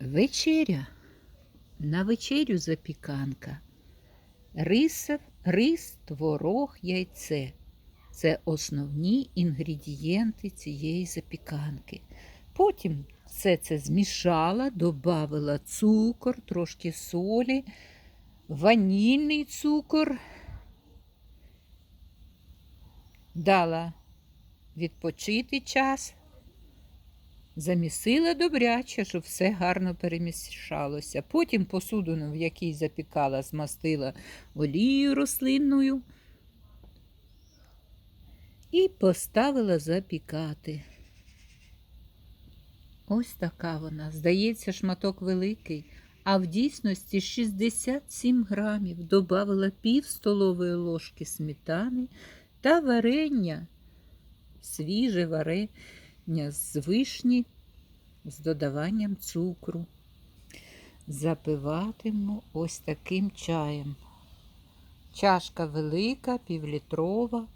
Вечеря. На вечерю запіканка. Рис, рис, творог, яйце. Це основні інгредієнти цієї запіканки. Потім все це змішала, додала цукор, трошки солі, ванільний цукор. Дала відпочити час. Замісила добряче, щоб все гарно перемішалося. Потім посудину, в якій запікала, змастила олією рослинною і поставила запікати. Ось така вона. Здається, шматок великий, а в дійсності 67 грамів. Добавила пів столової ложки сметани та варення, свіже варення з вишні з додаванням цукру. Запиватиму ось таким чаєм. Чашка велика, півлітрова,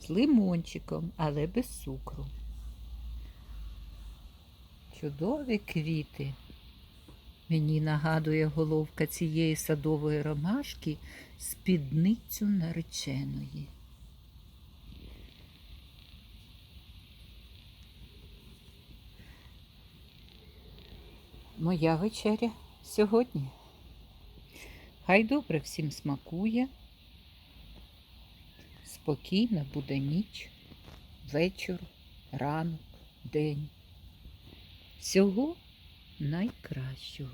з лимончиком, але без цукру. Чудові квіти. Мені нагадує головка цієї садової ромашки спідницю нареченої. Моя вечеря сьогодні. Хай добре всім смакує. Спокійна буде ніч, вечір, ранок, день. Всього найкращого.